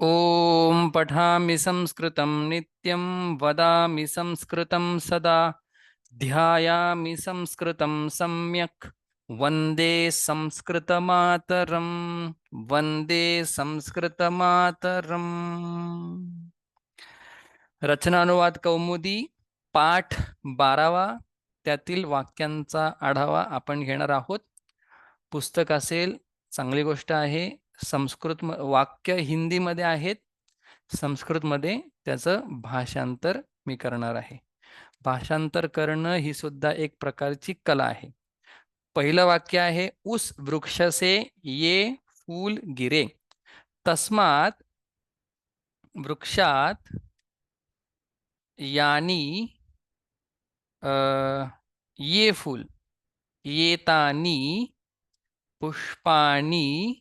ॐ पठामि संस्कृतं नित्यं वदामि संस्कृतं सदा ध्यायामि संस्कृतं सम्यक् वन्दे संस्कृतमातरं वन्दे संस्कृतमातरम्। रचनानुवाद कौमुदी पाठ बारावा त्यातील वाक्यांचा आढावा आपण घेणार आहोत. पुस्तक असेल चांगली गोष्ट आहे. संस्कृत वाक्य हिंदीमध्ये आहेत. संस्कृतमध्ये त्याचं भाषांतर मी करणार आहे. भाषांतर करणं ही सुद्धा एक प्रकारची कला आहे. पहिलं वाक्य आहे उस वृक्षसे ये फूल गिरे. तस्मात वृक्षात यानी ये फूल येतानी पुष्पाणी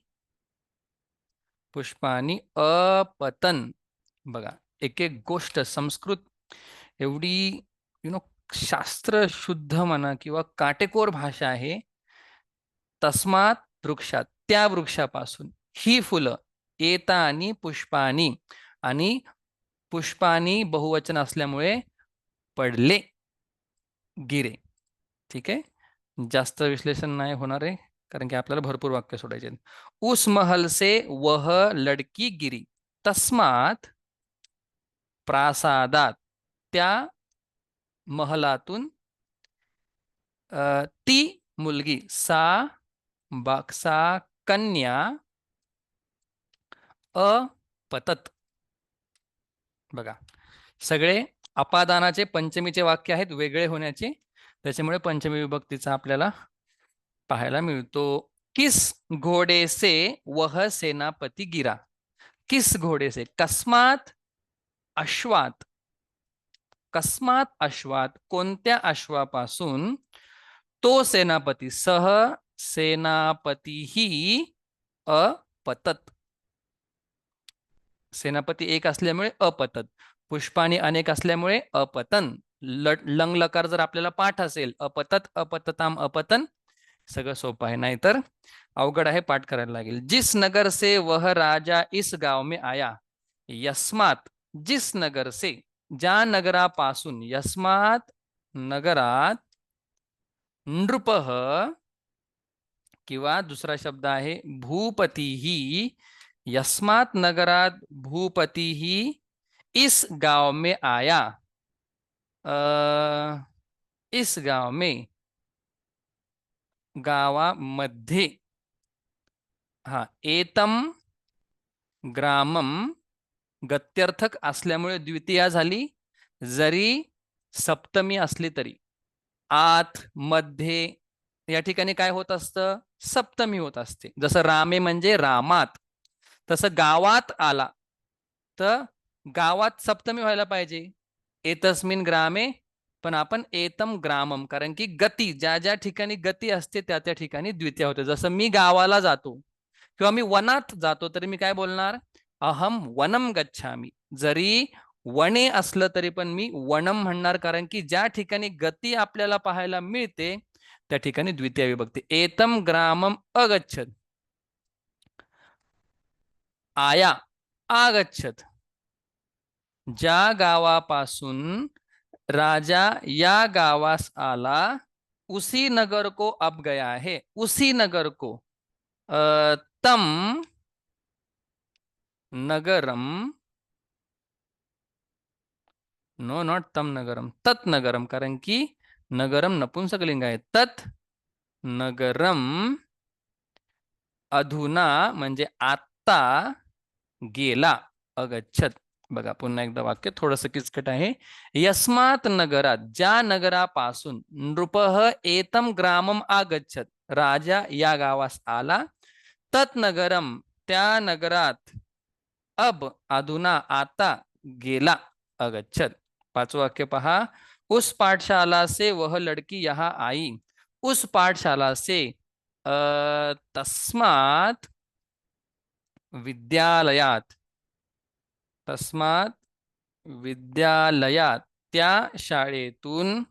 पुष्पानी अपतन. बघा एक एक गोष्ट संस्कृत एवढी यु नो शास्त्र शुद्ध म्हणा किंवा काटेकोर भाषा आहे तस्मात वृक्षात त्या वृक्षापासून ही फुलं येता आणि पुष्पानी आणि पुष्पानी बहुवचन असल्यामुळे पडले गिरे. ठीक आहे? जास्त विश्लेषण नाही होणार आहे. कारण की आपल्याला भरपूर वाक्य सोडायचे उस महल से वह लडकी गिरी. तस्मात प्रासादात त्या महलातून ती मुलगी सा बाक्सा कन्या अपतत बघा सगळे अपादानाचे पंचमीचे वाक्य आहेत वेगळे होण्याचे. त्याच्यामुळे पंचमी विभक्तीचा आपल्याला पाहायला मिळतो. किस घोडे से वह सेनापती गिरा? किस घोडे से? कस्मात अश्वात. कस्मात अश्वात कोणत्या अश्वापासून? तो सेनापती सह सेनापती ही अपतत. सेनापती एक असल्यामुळे अपतत. पुष्पाणी अनेक असल्यामुळे अपतन. लंग लकार जर आपल्याला पाठ असेल अपतत अपतताम अपतन सगळं सोपं आहे. नाहीतर अवघड आहे पाठ करायला लागेल. जिस नगर से वह राजा इस गाव में आया यस्मात जिस नगर से ज्या नगरापासून यस्मात नगरात नृप किंवा दुसरा शब्द आहे भूपती ही यस्मात नगरात भूपती ही इस गाव में आया. आ, इस गाव में गावामध्ये. हा एतम ग्रामम गत्यर्थक असल्यामुळे द्वितीया झाली. जरी सप्तमी असली तरी. आत मध्ये या ठिकाणी काय होत असतं? सप्तमी होत असते. जसं रामे म्हणजे रामात तसं गावात आला. तर गावात सप्तमी व्हायला पाहिजे. एतस्मिन ग्रामे पण आपण एतम ग्रामम कारण की गती ज्या ज्या ठिकाणी गती असते त्या त्या ठिकाणी द्वितीय होते. जसं मी गावाला जातो किंवा मी वनात जातो तरी मी काय बोलणार? अहम वनम गच्छामी. जरी वने असलं तरी पण मी वनम म्हणणार कारण की ज्या ठिकाणी गती आपल्याला पाहायला मिळते त्या ठिकाणी द्वितीय विभक्ती. एतम ग्रामम अगच्छत. आया आगच्छत. ज्या गावापासून राजा या गावास आला, उसी नगर को अब गया है, उसी नगर को तम नगरम, नो, नॉट तम नगरम, तत् नगरम, कारण की नगरम नपुंसकलिंग आहे तत् नगरम अधुना, म्हणजे आता गेला, अगच्छत। बघा पुन्हा एकदा वाक्य थोडस किचकट आहे. यस्मात नगरात ज्या नगरापासून नृप एतम ग्रामम आगच्छत राजा या गावास आला तत् नगरम त्या नगरात अब अधुना आता गेला अगच्छत. पाच वाक्य पहा. उस पाठशाला से वह लड़की यहाँ आई। उस पाठशाला से तस्मात विद्यालयात तस्मात विद्यालयात त्या शाळेतून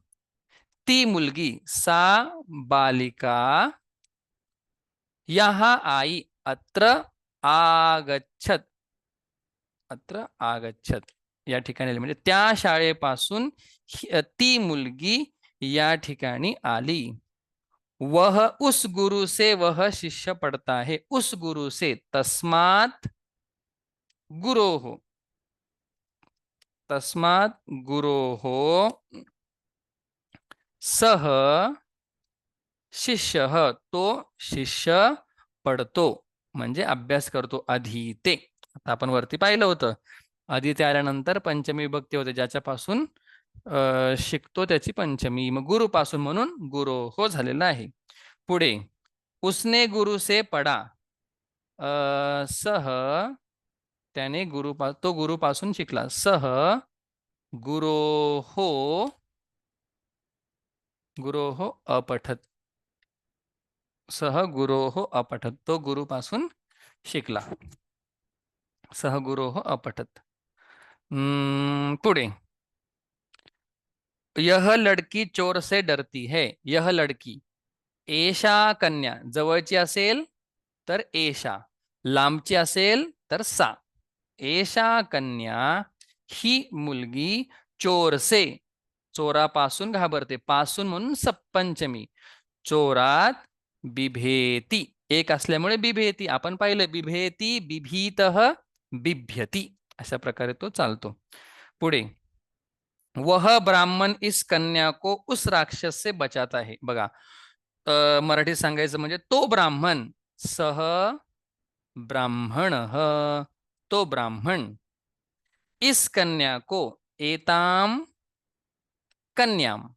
ती मुलगी, सा बालिका, यहा आई अत्र आगच्छत. अत्र आगच्छत. या ठिकाणी. म्हणजे त्या शाळेपासून ती मुलगी या ठिकाणी आली. वह उस गुरु से वह शिष्य पडता है. उस गुरु से तस्मात गुरो हो तस्मात गुरो हो सह शिष्य तो शिष्य पडतो म्हणजे अभ्यास करतो अधीते. आता आपण वरती पाहिलं होतं. अधीते आल्यानंतर पंचमी विभक्ती होते ज्याच्यापासून शिकतो त्याची पंचमी. मग गुरुपासून म्हणून गुरो हो झालेला आहे. पुढे उसने गुरु से पडा. अ, सह त्याने गुरु तो गुरुपासून शिकला. सह गुरो हो गुरो हो अपठत. सह गुरो हो अपठत. तो गुरुपासून शिकला. सह गुरो हो अपठत. हम्म, पुढे. यह लडकी चोर से डरती है. यह लडकी. एशा कन्या. जवळची असेल तर एशा लांबची असेल तर सा. एषा कन्या ही मुलगी चोरसे. चोरापासून घाबरते. पासून म्हणून सप्पंचमी. चोरात बिभेती. एक असल्यामुळे बिभेती. आपण पाहिलं बिभेती बिभीत बिभ्यती. अशा प्रकारे तो चालतो. पुढे. वह ब्राह्मण इस कन्या को उस राक्षस से बचात आहे बघा. मराठी सांगायचं म्हणजे तो ब्राह्मण सह ब्राह्मण तो ब्राह्मण। इस कन्या को एताम कन्याम।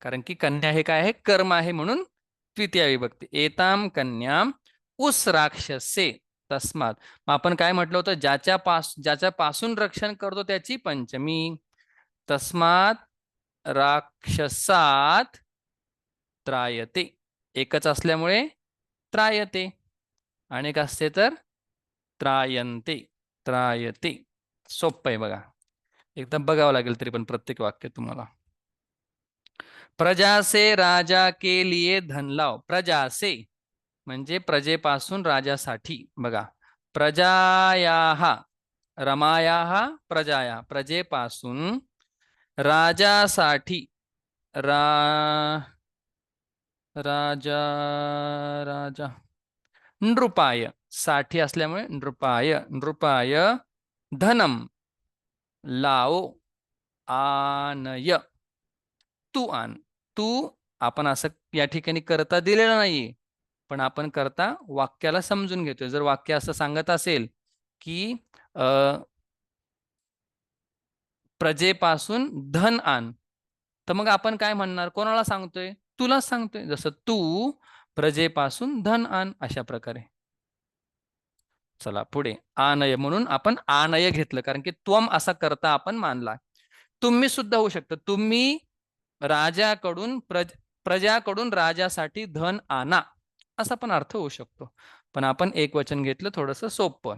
कारण की कन्या हे काय आहे? कर्म आहे म्हणून द्वितीय विभक्ती. एताम कन्याम उस राक्षसे तस्मात. मग आपण काय म्हटलं होतं? ज्याच्या पास ज्याच्या पासून रक्षण करतो त्याची पंचमी. तस्मात राक्षसात त्रायते. एकच असल्यामुळे त्रायते. अनेक असते तर त्रायंते त्रायते. सोपं आहे बघा. एकदा बघावं लागेल तरी पण प्रत्येक वाक्य तुम्हाला. प्रजा से राजा के लिए धन लाव. प्रजा से म्हणजे प्रजेपासून राजासाठी. बघा. प्रजाया रमाया प्रजाया. प्रजेपासून राजासाठी. रा राजा राजा. नृपाय. साठी असल्यामुळे नृपाय नृपाय धनम लाओ आनय. तू आण तू आपण असं या ठिकाणी करता दिलेलं नाहीये पण आपण करता वाक्याला समजून घेतोय. जर वाक्य असं सांगत असेल की अ प्रजेपासून धन आण तर मग आपण काय म्हणणार? कोणाला सांगतोय? तुलाच सांगतोय. जसं तू प्रजेपासून धन आण अशा प्रकारे. चला पुढे. आनय म्हणून आपण आनय घेतलं. कारण की त्वम असा करता आपण मानला. तुम्ही सुद्धा होऊ शकतं. तुम्ही राजाकडून प्रज प्रजाकडून राजासाठी धन आणा. असा पण अर्थ होऊ शकतो. पण आपण एक वचन घेतलं थोडस सोपं.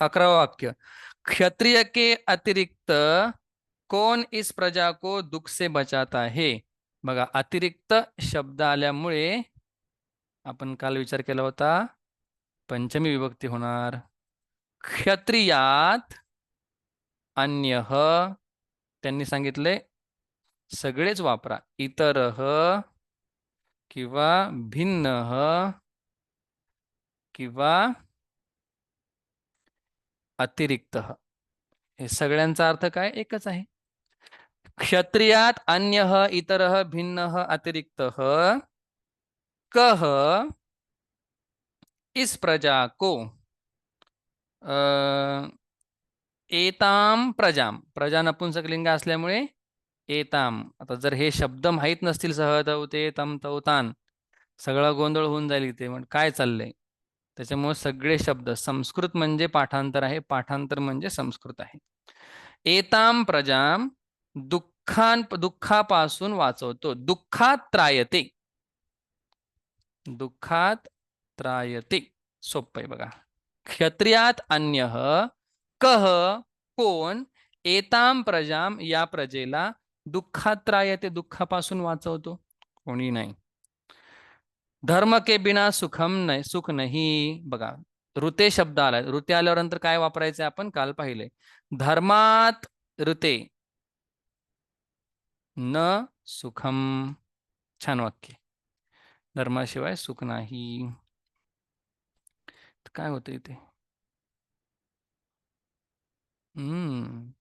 अकरावं वाक्य. क्षत्रिय के अतिरिक्त कोण इस प्रजा को दुख से बचात आहे? बघा अतिरिक्त शब्द आल्यामुळे आपण काल विचार केला होता. पंचमी विभक्ती होणार. क्षत्रियात अन्य त्यांनी सांगितले सगळेच वापरा. इतर किंवा भिन्न किंवा अतिरिक्त. हे सगळ्यांचा अर्थ काय? एकच आहे. क्षत्रियात अन्य इतर भिन्न अतिरिक्त कह इस प्रजा को एताम प्रजाम. प्रजा नपुंसकलिंग असल्यामुळे एताम. आता जर हे शब्द माहीत नसतील सहदवते तम तवतान सगळा गोंधळ होऊन जाईल इथे. म्हणजे काय चाललंय? त्याच्यामुळे सगळे शब्द संस्कृत म्हणजे पाठांतर आहे. पाठांतर म्हणजे संस्कृत आहे. एताम प्रजाम दुःखां दुःखापासून वाचवतो. दुःखात त्रायते. दुःखात त्रायते. सोप आहे बघा. क्षत्रियात अन्य कह कोण एताम प्रजाम या प्रजेला दुःखात त्रायते दुःखापासून वाचवतो. कोणी नाही. धर्म के बिना सुखम नाही सुख नाही. बघा ऋते शब्द आलाय. ऋते आल्यानंतर काय वापरायचं आपण? काल पाहिले. धर्मात ऋते. न सुखम. छान वाक्य. धर्माशिवाय सुख नाही. काय होतं इथे? हम्म.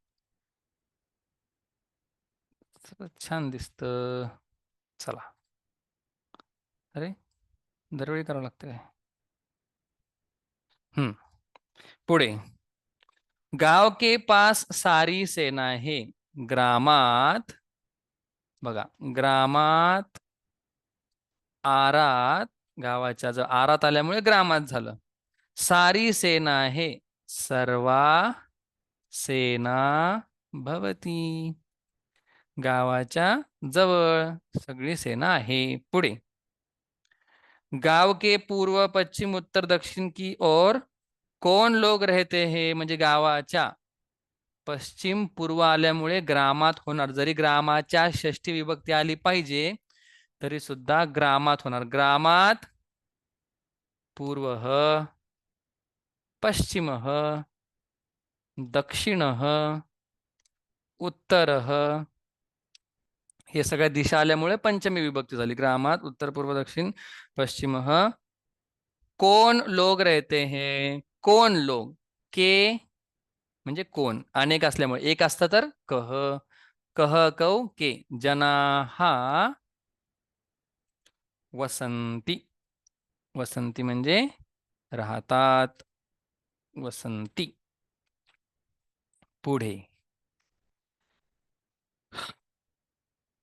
छान दिसत. चला. अरे दरवेळी करावं लागतं काय? हम्म. पुढे. गाव के पास सारी सेना है. ग्रामात बघा ग्रामात आरात गावाच्या जर आरात आल्यामुळे ग्रामात झालं. सारी सेना आहे. सर्वा सेना भवती. गावाच्या जवळ सगळी सेना आहे. पुढे. गाव के पूर्व पश्चिम उत्तर दक्षिण की ओर कोण लोक रहते हे? म्हणजे गावाच्या पश्चिम पूर्व आल्यामुळे ग्रामात होणार. जरी ग्रामाच्या षष्टी विभक्ती आली पाहिजे तरी सुद्धा ग्रामात होणार. ग्रामात पूर्व पश्चिम दक्षिण उत्तर. हे सगळ्या दिशा आल्यामुळे पंचमी विभक्ती झाली. ग्रामात उत्तर पूर्व दक्षिण पश्चिम. कोण लोक रहते हे? कोण लोक? के म्हणजे कोण? अनेक असल्यामुळे. एक असतं तर कह. कह कौ के. जना हा वसंती. वसंती म्हणजे राहतात. वसंती. पुढे.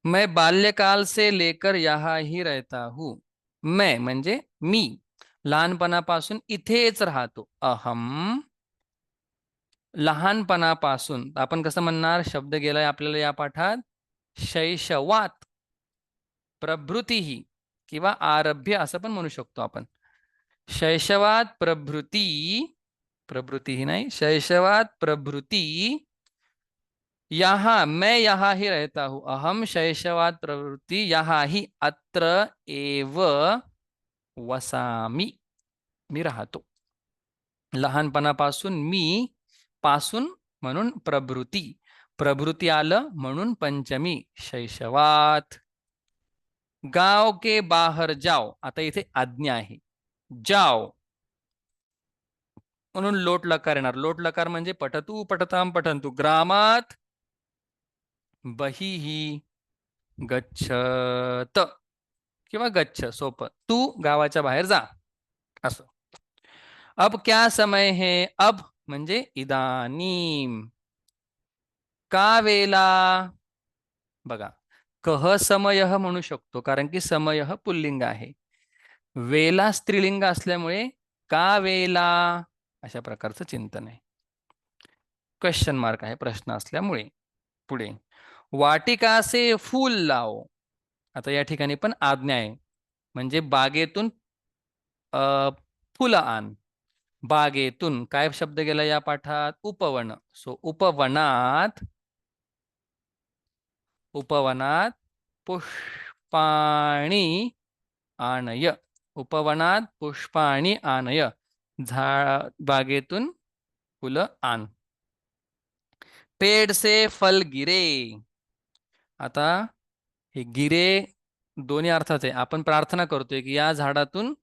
मैं बाल्यकाल से लेकर यहाँ ही रहता हूँ. मैं म्हणजे मी. लहानपणापासून इथेच राहतो. अहम. लहानपणापासून. आपण कसं म्हणणार? शब्द गेलाय आपल्याला या पाठात. शैशवात. प्रभृतीही किंवा आरभ्य म्हणू शकतो आपण. शैशवात प्रभृती प्रभृती ही नाही शैशवात प्रभृती यहाँ मैं यहाँ ही रहता हूँ अहम शैशवात प्रवृत्ती यहाँ ही अत्र एव वसामी मी राहतो. लहानपणापासून मी पासून म्हणून प्रभृती प्रभृती आलं म्हणून पंचमी शैशवात. गाव के बाहर जाओ आता इथे आज्ञा आहे जाओ. म्हणून लोट लकार येणार. लोट लकार म्हणजे पठतू पठताम पठंतू. ग्रामात बही गच्छत किंवा गच्छ सोप. तू गावाच्या बाहेर जा. असो. अब क्या समय है? अब म्हणजे इदानीम. का वेला? बघा. कह समय म्हणू शकतो कारण की समय पुल्लिंग आहे. वेला स्त्रीलिंग असल्यामुळे का वेला? अशा प्रकारचं चिंतन आहे. क्वेश्चन मार्क आहे प्रश्न असल्यामुळे. पुढे. वाटिकासे फूल लाव. आता या ठिकाणी पण आज्ञा आहे. म्हणजे बागेतून फुलं आण. बागेतून काय शब्द गेला या पाठात? उपवन. सो उपवनात उपवनात पुष्पाणी आणय. उपवनात पुष्पाणी आणय. झाड बागेतून फुलं आण. पेड से फल गिरे. आता हे गिरे दोन्ही अर्थात आहे. आपण प्रार्थना करतोय की या झाडातून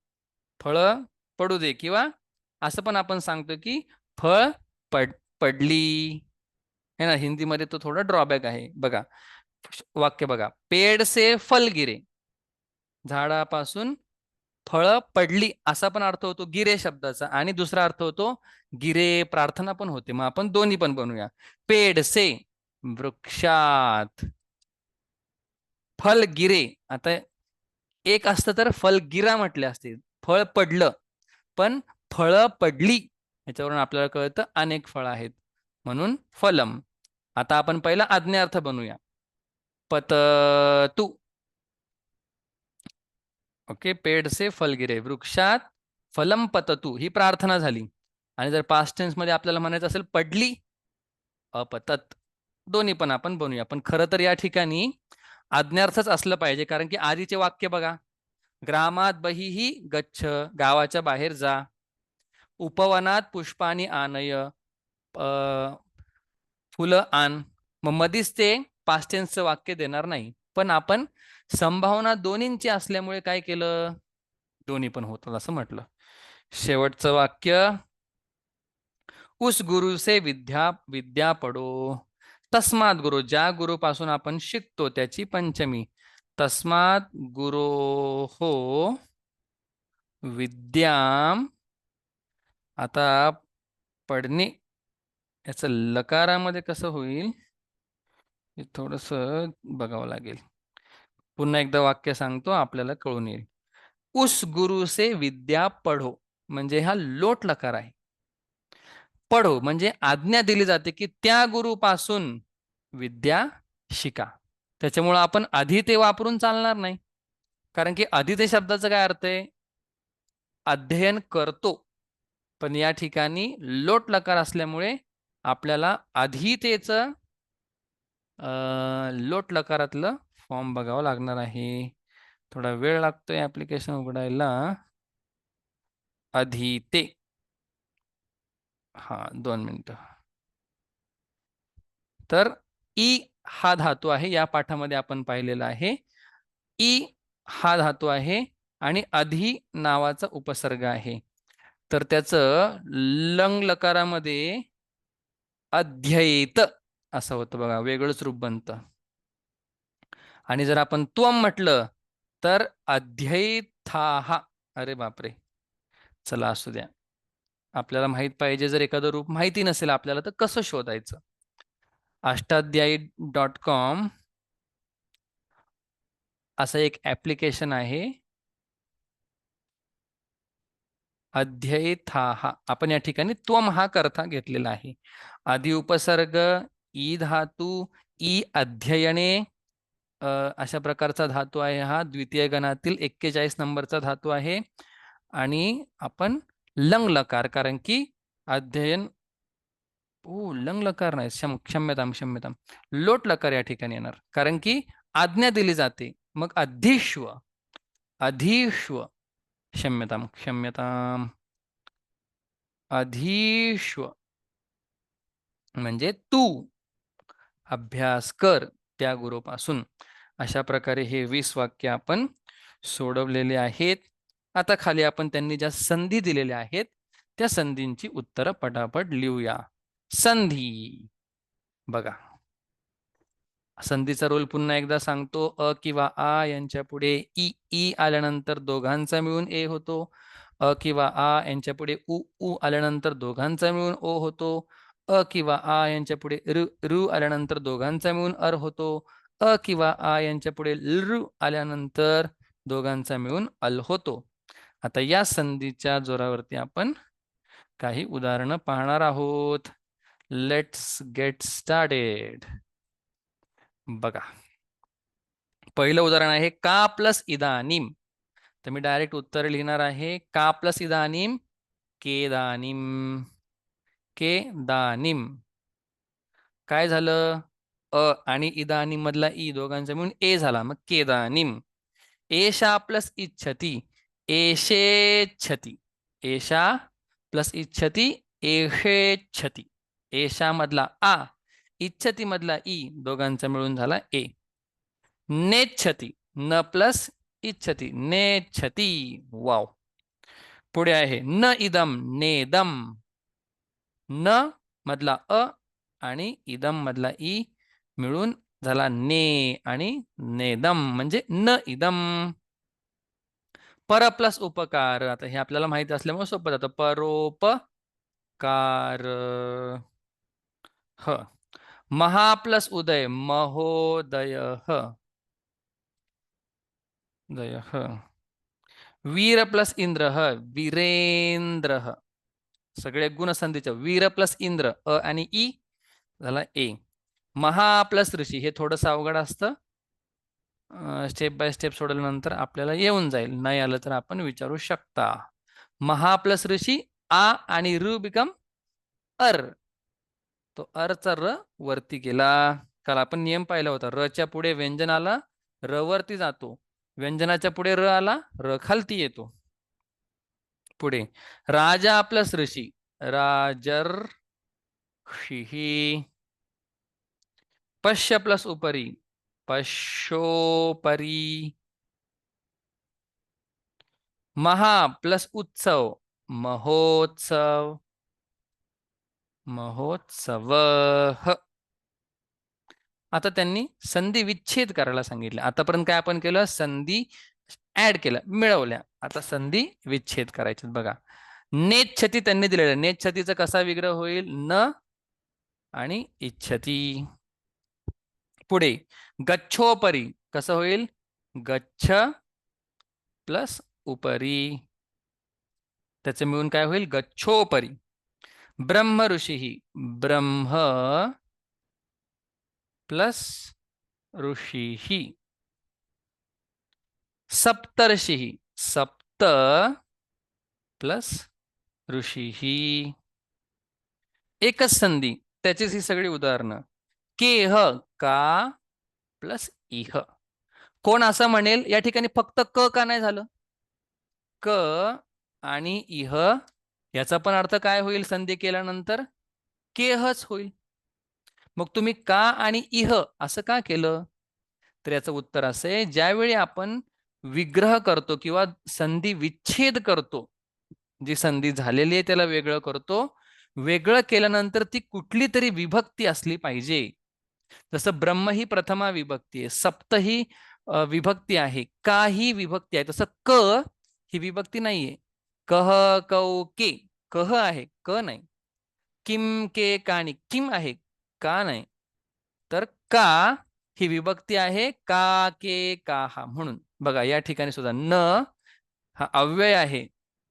फळ पडू दे किंवा असं पण आपण सांगतो की फळ पड पडली. हे ना हिंदीमध्ये तो थोडा ड्रॉबॅक आहे. बघा वाक्य बघा. पेड से फल गिरे. झाडापासून फळं पडली असा पण अर्थ होतो गिरे शब्दाचा. आणि दुसरा अर्थ होतो गिरे प्रार्थना पण होते. मग आपण दोन्ही पण बनवूया. पेड से वृक्षात. फल गिरे. आता एक असतं तर फल गिरा म्हटले असते. फळ पडलं. पण फळं पडली याच्यावरून आपल्याला कळतं अनेक फळ आहेत. म्हणून फलम. आता आपण पहिला आज्ञार्थ बनवूया. पततू. ओके पेडसे फलगिरे वृक्षात फलम पततू ही प्रार्थना झाली. आणि जर पास्ट टेन्समध्ये आपल्याला म्हणायचं असेल पडली अपतत. दोन्ही पण आपण बनवूया. पण खरं तर या ठिकाणी आज्ञार्थच असलं पाहिजे कारण की आधीचे वाक्य बघा. ग्रामात बहिही गच्छ गावाच्या बाहेर जा. उपवनात पुष्पानी आनय फुलं आण. मग मधीच ते पास्टेन्सचं वाक्य देणार नाही. पण आपण संभावना दोन्हींची असल्यामुळे काय केलं? दोन्ही पण होतात असं म्हटलं. शेवटचं वाक्य. उस गुरुसे विद्या विद्या पडो तस्मात गुरु ज्या गुरुपासून आपण शिकतो त्याची पंचमी. तस्मात गुरो हो विद्याम. आता पडणे याचं लकारामध्ये कसं होईल? हे थोडस बघावं लागेल. पुन्हा एकदा वाक्य सांगतो आपल्याला कळून येईल. उस गुरु से विद्या पढो म्हणजे हा लोट लकार आहे. पढो म्हणजे आज्ञा दिली जाते की त्या गुरुपासून विद्या शिका. त्याच्यामुळं आपण आधी ते वापरून चालणार नाही. कारण की आधी ते शब्दाचा काय अर्थ आहे? अध्ययन करतो. पण या ठिकाणी लोट लकार असल्यामुळे आपल्याला अधीतेच लोट लकारातलं फॉर्म बघावा लागणार आहे. थोडा वेळ लागतोय ऍप्लिकेशन उघडायला. अधीते हा दोन मिनिट. तर ई हा धातू आहे या पाठामध्ये आपण पाहिलेला आहे. ई हा धातू आहे आणि अधि नावाचा उपसर्ग आहे. तर त्याचं लंग लकारामध्ये अध्ययित असं होतं बघा वेगळंच रूप बनतं. आणि जर आपण त्वम म्हटलं तर अध्ययथाहा अरे बापरे! चला असू द्या. आपल्याला माहीत पाहिजे जर एखादं रूप माहिती नसेल आपल्याला तर कसं शोधायचं? Ashtadhyayi dot com. असं एक ऍप्लिकेशन आहे. अध्ययिथाहा आपण या ठिकाणी त्वम हा करता घेतलेला आहे. आधी उपसर्ग ई धातू ई अध्ययने अशा प्रकारचा धातू आहे हा. द्वितीय गणातील एक्केचाळीस नंबरचा धातू आहे. आणि आपण लंग लकार कारण की अध्ययन ओ लंग लकार नाही क्षम क्षम्यताम क्षम्यताम. लोट लकार या ठिकाणी येणार. कारण की आज्ञा दिली जाते. मग अधिश्व अधिश्व क्षम्यताम क्षम्यताम. अधिश्व म्हणजे तू. अभ्यास कर त्या गुरुपासून. अशा प्रकारे हे वीस वाक्य आपण सोडवलेले आहेत. आता खाली आपण त्यांनी ज्या संधी दिलेल्या आहेत त्या संधींची उत्तरं पटापट लिहूया. संधी. बघा. संधीचा रोल पुन्हा एकदा सांगतो. अ किंवा आ यांच्या पुढे ई ई आल्यानंतर दोघांचा मिळून ए होतो. अ किंवा आ यांच्या पुढे उ उ आल्यानंतर दोघांचा मिळून ओ होतो. अ किंवा आ यांच्या पुढे ऋ ऋ आल्यानंतर दोघांचा मिळून अर होतो. अ किंवा आ यांच्या पुढे लृ आल्यानंतर दोघांचा मिळून अल होतो. आता या संधीच्या जोरावरती आपण काही उदाहरणं पाहणार आहोत. लेट्स गेट स्टार्टेड बघा. पहिलं उदाहरण आहे का प्लस इदानीम. तर मी डायरेक्ट उत्तर लिहिणार आहे का प्लस इदानीम. केदानीम. के दानीम काय झालं? अ आणि इदानीम मधला ई दोघांचा मिळून ए झाला. मग केदानिम. एशा प्लस इच्छती. एशेच्छती एशा प्लस इच्छती. एशेच्छती एशा मधला आ. इच्छती मधला ई दोघांचा मिळून झाला ए. नेच्छती. न प्लस इच्छती. नेच्छती. वाव. पुढे आहे. न इदम. नेदम. न मधला अ आणि इदम मधला ई मिळून झाला ने आणि नेदम म्हणजे न इदम. पर प्लस उपकार. आता हे आपल्याला माहिती असल्यामुळे सोपं जातं. परोपकार. ह. महा प्लस उदय. महोदय. ह. दय ह. वीर प्लस इंद्र. ह. वीरेंद्र. ह. सगळे गुणसंधीच्या वीर प्लस इंद्र. अ आणि ई. झाला ए. महा प्लस ऋषी हे थोडंसं अवघड असतं. स्टेप बाय स्टेप सोडल्यानंतर आपल्याला येऊन जाईल. नाही आलं तर आपण विचारू शकता. महा प्लस ऋषी आ आणि ऋ बिकम अर. तो अरचा र वरती गेला. काल आपण नियम पाहिला होता. रच्या पुढे व्यंजन आला र वरती जातो. व्यंजनाच्या पुढे र आला र खालती येतो. पुढे. राजा प्लस ऋषी. राजर पश्य प्लस उपरी। पश्योपरी। महा प्लस उत्सव। महोत्सव। महोत्सव। आता त्यांनी संधी विच्छेद करायला सांगितलं आतापर्यंत काय आपण केलं? संधी ऍड केलं मिळवल्या. आता संधी विच्छेद करायचे बघा. नेच्छती त्यांनी दिलेलं नेच्छतीचा कसा विग्रह होईल? न आणि इच्छती. पुढे गच्छोपरी. कसं होईल? गच्छ प्लस उपरी. त्याचं मिळून काय होईल? गच्छोपरी. ब्रह्म ऋषी ब्रह्म प्लस ऋषी सप्तर्षी सप्त प्लस ऋषी एकच संधी. त्याचीच ही सगळी उदाहरणं. केह का प्लस इह. कोण असं म्हणेल? या ठिकाणी फक्त क का नाही झालं? क आणि इह याचा पण अर्थ काय होईल? संधी केल्यानंतर केहच होईल. मग तुम्ही का आणि इह असं का केलं? तर याचं उत्तर असे ज्यावेळी आपण विग्रह करतो किंवा संधी विच्छेद करतो जी संधी झालेली आहे त्याला वेगळं करतो वेगळं केल्यानंतर ती कुठली तरी विभक्ती असली पाहिजे. जसं ब्रह्म ही प्रथमा विभक्ती आहे सप्त ही विभक्ती आहे का ही विभक्ती आहे? तसं क ही विभक्ती नाहीये. कह कौ के कह आहे क नाही. किम के काणी किम आहे का नाही. तर का ही विभक्ती आहे का के का हा म्हणून. बघा या ठिकाणी सुद्धा न हा अव्यय आहे.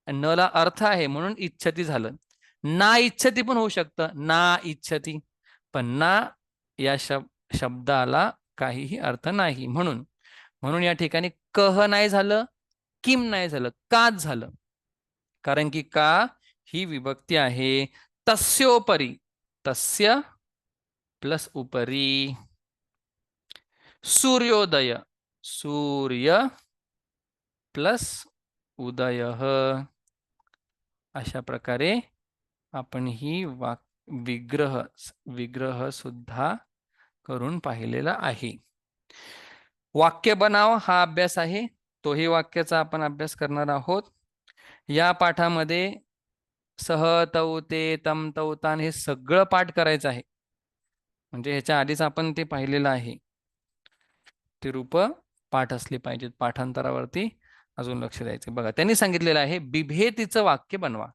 न ला अर्थ आहे म्हणून इच्छती झालं. ना इच्छती पण होऊ शकतं. ना इच्छती. पण ना या शब शब्दाला काहीही अर्थ नाही. म्हणून म्हणून या ठिकाणी कह नाही झालं किम नाही झालं काच झालं. कारण की का ही विभक्ती आहे तस्योपरी. तस्य प्लस उपरी. सूर्योदय. सूर्य प्लस उदय. अशा प्रकारे आपण ही वाक विग्रह विग्रह सुद्धा करून पाहिलेला आहे. वाक्य बनाव हा अभ्यास आहे. तोही वाक्याचा आपण अभ्यास करणार आहोत. या पाठामध्ये सह तवते तम तवतान हे सगळं पाठ करायचं आहे. म्हणजे ह्याच्या आधीच आपण ते पाहिलेलं आहे. ते रूप पाठ असली पाहिजेत पाठांतरावरती. अजून लक्ष द्यायचं बघा त्यांनी सांगितलेलं आहे बिभेतीचं वाक्य बनवा.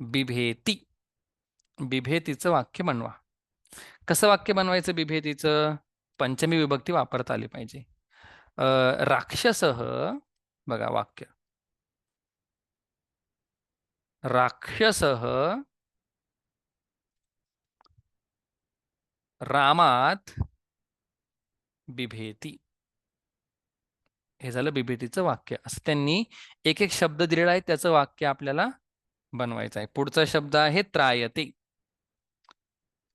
बिभेती. बिभेतीचं वाक्य बनवा. कसं वाक्य बनवायचं बिभेदीचं? पंचमी विभक्ती वापरता आली पाहिजे. राक्षस बघा वाक्य. राक्षस रामात बिभेती. हे झालं बिभेतीचं वाक्य. असं त्यांनी एक एक शब्द दिलेला आहे त्याचं वाक्य आपल्याला बनवायचं आहे. पुढचा शब्द आहे त्रायते.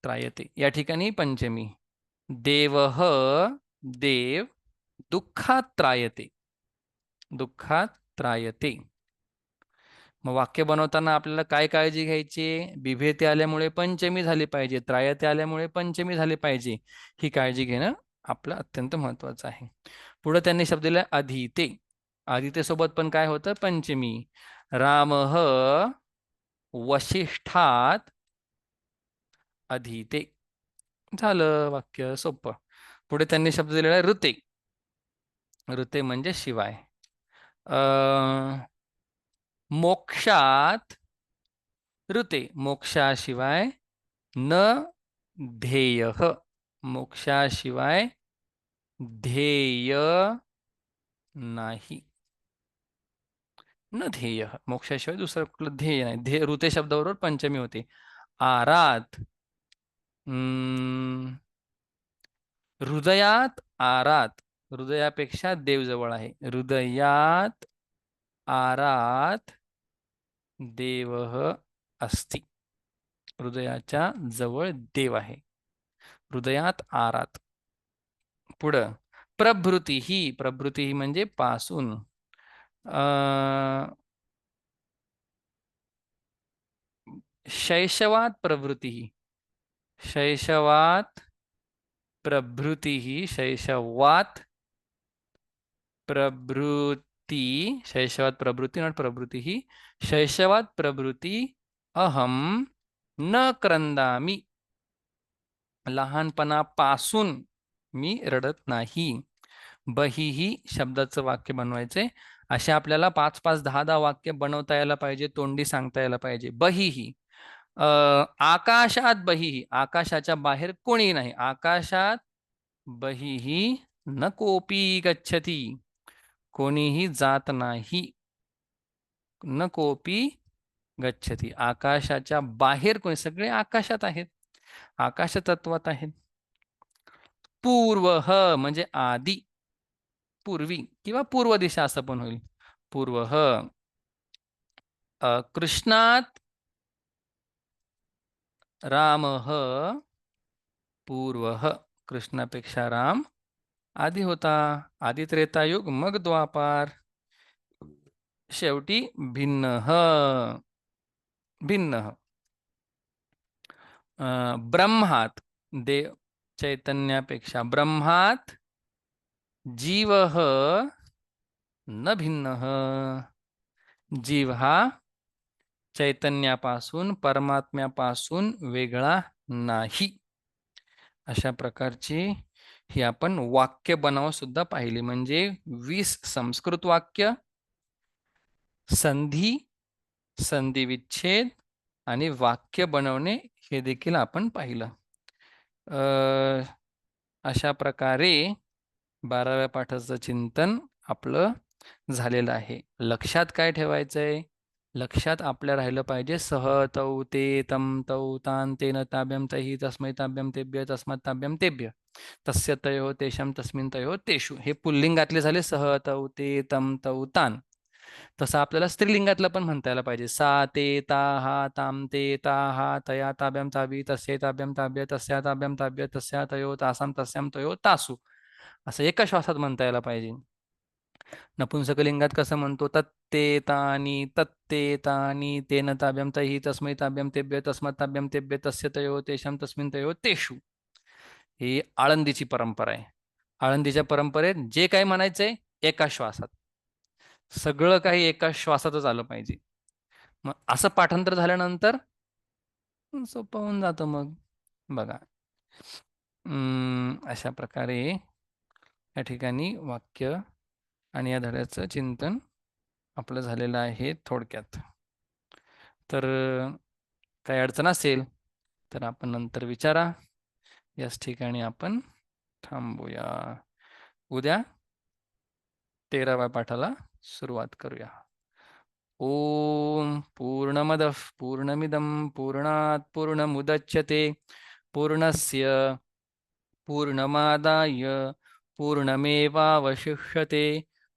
त्रायते या ठिकाणी पंचमी. देव देव दुःखात त्रायते दुःखात त्रायते मग वाक्य बनवताना आपल्याला काय काळजी घ्यायची? बिभेते आल्यामुळे पंचमी झाली पाहिजे. त्रायते आल्यामुळे पंचमी झाली पाहिजे. ही काळजी घेणं आपलं अत्यंत महत्वाचं आहे. पुढे त्यांनी शब्द दिला अधिते आदिते. सोबत पण काय होतं? पंचमी. राम वशिष्ठात अधिते झालं वाक्य सोपं. पुढे त्यांनी शब्द दिलेला आहे ऋते. ऋते म्हणजे शिवाय. मोक्षात ऋते. मोक्षाशिवाय न ध्येय. मोक्षाशिवाय ध्येय नाही. न ध्येय. मोक्षाशिवाय दुसरं कुठलं ध्येय नाही. ध्येय ऋते शब्दाबरोबर पंचमी होते. आरात हृदयात आरात. हृदयापेक्षा देव जवळ आहे. हृदयात आरात देव अस्ति. हृदयाच्या जवळ देव आहे. हृदयात आरात. पुढं प्रभृती ही प्रभृती ही म्हणजे पासून अं, शैशवात प्रवृत्ती शैशवात प्रभृती ही शैशवात प्रभृती शैशवात प्रभृती नॉट प्रभृती ही शैशवात प्रभृती अहम न क्रंदामी लहानपणापासून मी रडत नाही। बहीही शब्दाचं वाक्य बनवायचे असे आपल्याला पाच पाच दहा दहा वाक्य बनवता यायला पाहिजे तोंडी सांगता यायला पाहिजे. बहीही. आकाशात बहीही आकाशाच्या बाहेर कोणी नाही. आकाशात बहिही न कोपी गच्छती. कोणीही जात नाही. न कोपी गच्छती. आकाशाच्या बाहेर कोणी सगळे आकाशात आहेत. आकाश तत्वात आहेत. पूर्व ह म्हणजे आधी पूर्वी किंवा पूर्व दिशा असं पण होईल. पूर्व ह. कृष्णात राम, पूर्व, कृष्णापेक्षा राम आधी होता। आधी त्रेतायुग मग द्वापार। शेवटी भिन्न। भिन्न। ब्रह्मात देव चैतन्यापेक्षा ब्रह्मात, जीव न भिन्न। जीव हा चैतन्यापासून परमात्म्यापासून वेगळा नाही. अशा प्रकारची ही आपण वाक्य बनाव सुद्धा पाहिली. म्हणजे वीस संस्कृत वाक्य संधी संधी विच्छेद आणि वाक्य बनवणे हे देखील आपण पाहिलं. अशा प्रकारे बाराव्या पाठाचं चिंतन आपलं झालेलं आहे. लक्षात काय ठेवायचंय? लक्षात आपल्या राहिलं पाहिजे. सह तौ ते तम तौ तान तेन ताब्यम तही तस्मै ताब्यम तेभ्य तस्मात ताब्यम तेभ्य। तस्य तयो तेशम तस्मिन तयो तेषु। हे पुल्लिंगातले झाले सह तौ ते तम तौ तान। तसं आपल्याला स्त्रीलिंगातलं पण म्हणता यायला पाहिजे. सा ते ता हा ताम ते ता हा तया ताब्यम ताबी तस्य ताब्यम ताब्य तस्या ताब्यम ताब्य तस्या तयो तासाम तस्याम तयो तासू। असं एका श्वासात म्हणता यायला पाहिजे. नपुंसकलिंगात कसं म्हणतो तत्ते तानी तत्ते तानी तेन ताब्यम तही तस्मै ताब्यम तेभ्य तस्मत ताब्यम तेभ्य तस्य तयो तेषाम तस्मिन तयो तेषु। ही आळंदीची परंपरा आहे। आळंदीच्या परंपरेत जे काही म्हणायचंय एका श्वासात। सगळं काही एका श्वासातच आलं पाहिजे। मग असं पाठांतर झाल्यानंतर सोपं होऊन जातं मग. बघा. अशा प्रकारे या ठिकाणी वाक्य आणि या धड्याचं चिंतन आपलं झालेलं आहे थोडक्यात. तर काही अडचण असेल तर आपण नंतर विचारा. याच ठिकाणी आपण थांबूया. उद्या तेराव्या पाठाला सुरुवात करूया. ओम पूर्णमद पूर्णमिदम पूर्णात पूर्णमुदच्यते. पूर्णस्य पूर्णमादाय पूर्णमेवावशिष्यते.